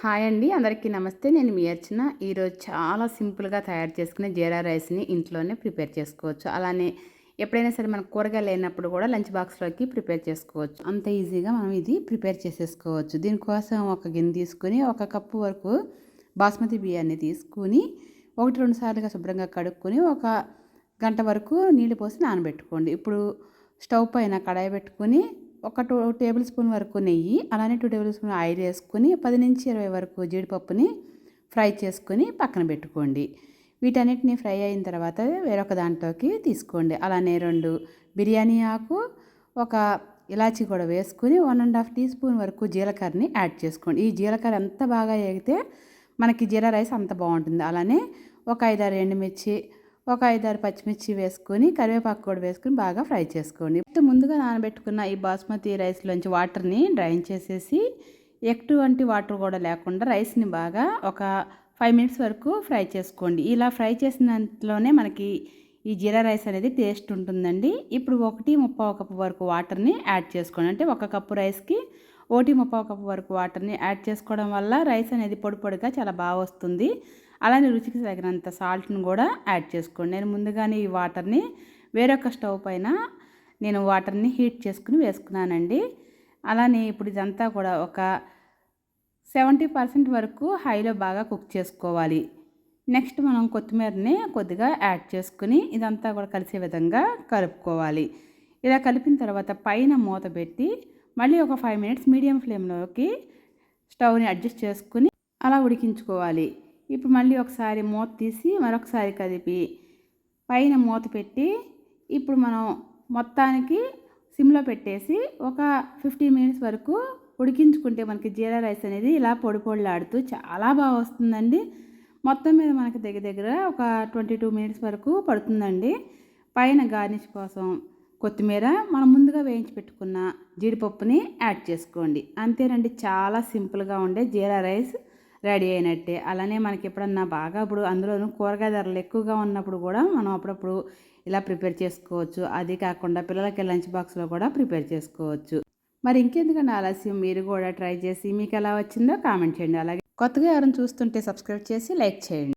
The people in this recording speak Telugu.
హాయ్ అండి అందరికీ నమస్తే. నేను మీ అర్చన. ఈరోజు చాలా సింపుల్గా తయారు చేసుకునే జీరా రైస్ని ఇంట్లోనే ప్రిపేర్ చేసుకోవచ్చు. అలానే ఎప్పుడైనా సరే మనకు కూరగాయలు లేనప్పుడు కూడా లంచ్ బాక్స్లోకి ప్రిపేర్ చేసుకోవచ్చు. అంత ఈజీగా మనం ఇది ప్రిపేర్ చేసేసుకోవచ్చు. దీనికోసం ఒక గిన్నె తీసుకొని ఒక కప్పు వరకు బాస్మతి బియ్యాన్ని తీసుకుని ఒకటి రెండు సార్లుగా శుభ్రంగా కడుక్కొని ఒక గంట వరకు నీళ్ళు పోసి నానబెట్టుకోండి. ఇప్పుడు స్టవ్ పైన కడాయి పెట్టుకొని ఒక టూ టేబుల్ స్పూన్ వరకు నెయ్యి అలానే టూ టేబుల్ స్పూన్ ఆయిల్ వేసుకొని పది నుంచి ఇరవై వరకు జీడిపప్పుని ఫ్రై చేసుకొని పక్కన పెట్టుకోండి. వీటన్నిటిని ఫ్రై అయిన తర్వాత వేరొక దాంట్లోకి తీసుకోండి. అలానే రెండు బిర్యానీ ఆకు ఒక ఇలాచీ కూడా వేసుకుని one and half teaspoon వరకు జీలకర్రని యాడ్ చేసుకోండి. ఈ జీలకర్ర ఎంత బాగా ఎగితే మనకి జీరా రైస్ అంత బాగుంటుంది. అలానే ఒక ఐదారు ఎండుమిర్చి ఒక ఐదారు పచ్చిమిర్చి వేసుకొని కరివేపాకు కూడా వేసుకొని బాగా ఫ్రై చేసుకోండి. ముందుగా నానబెట్టుకున్న ఈ బాస్మతి రైస్లోంచి వాటర్ని డ్రైన్ చేసేసి ఎటువంటి వాటర్ కూడా లేకుండా రైస్ని బాగా ఒక ఫైవ్ మినిట్స్ వరకు ఫ్రై చేసుకోండి. ఇలా ఫ్రై చేసిన మనకి ఈ జీరా రైస్ అనేది టేస్ట్ ఉంటుందండి. ఇప్పుడు ఒకటి ముప్పావు కప్పు వరకు వాటర్ని యాడ్ చేసుకోండి. అంటే ఒక కప్పు రైస్కి ఒకటి ముప్పావు కప్పు వరకు వాటర్ని యాడ్ చేసుకోవడం వల్ల రైస్ అనేది పొడి పొడిగా చాలా బాగా వస్తుంది. అలానే రుచికి తగినంత సాల్ట్ని కూడా యాడ్ చేసుకోండి. నేను ముందుగానే ఈ వాటర్ని వేరొక స్టవ్ పైన నేను వాటర్ని హీట్ చేసుకుని వేసుకున్నానండి. అలానే ఇప్పుడు ఇదంతా కూడా ఒక సెవెంటీ పర్సెంట్ వరకు హైలో బాగా కుక్ చేసుకోవాలి. నెక్స్ట్ మనం కొత్తిమీరని కొద్దిగా యాడ్ చేసుకుని ఇదంతా కూడా కలిసే విధంగా కలుపుకోవాలి. ఇలా కలిపిన తర్వాత పైన మూత పెట్టి మళ్ళీ ఒక ఫైవ్ మినిట్స్ మీడియం ఫ్లేమ్లోకి స్టవ్ని అడ్జస్ట్ చేసుకుని అలా ఉడికించుకోవాలి. ఇప్పుడు మళ్ళీ ఒకసారి మూత తీసి మరొకసారి కదిపి పైన మూత పెట్టి ఇప్పుడు మనం మొత్తానికి సిమ్లో పెట్టేసి ఒక ఫిఫ్టీన్ మినిట్స్ వరకు ఉడికించుకుంటే మనకి జీరా రైస్ అనేది ఇలా పొడి పొడిలాడుతూ చాలా బాగా వస్తుందండి. మొత్తం మీద మనకి దగ్గర దగ్గర ఒక ట్వంటీ టూ మినిట్స్ వరకు పడుతుందండి. పైన గార్నిష్ కోసం కొత్తిమీర మనం ముందుగా వేయించి పెట్టుకున్న జీడిపప్పుని యాడ్ చేసుకోండి. అంతేనండి చాలా సింపుల్గా ఉండే జీరా రైస్. రెడీ అయినట్టే. అలానే మనకి ఎప్పుడన్నా బాగా ఇప్పుడు అందులోనూ కూరగాయ ధరలు ఎక్కువగా ఉన్నప్పుడు కూడా మనం అప్పుడప్పుడు ఇలా ప్రిపేర్ చేసుకోవచ్చు. అది కాకుండా పిల్లలకి లంచ్ బాక్స్లో కూడా ప్రిపేర్ చేసుకోవచ్చు. మరి ఇంకెందుకండి ఆలస్యం? మీరు కూడా ట్రై చేసి మీకు ఎలా వచ్చిందో కామెంట్ చేయండి. అలాగే కొత్తగా ఎవరైనా చూస్తుంటే సబ్స్క్రైబ్ చేసి లైక్ చేయండి.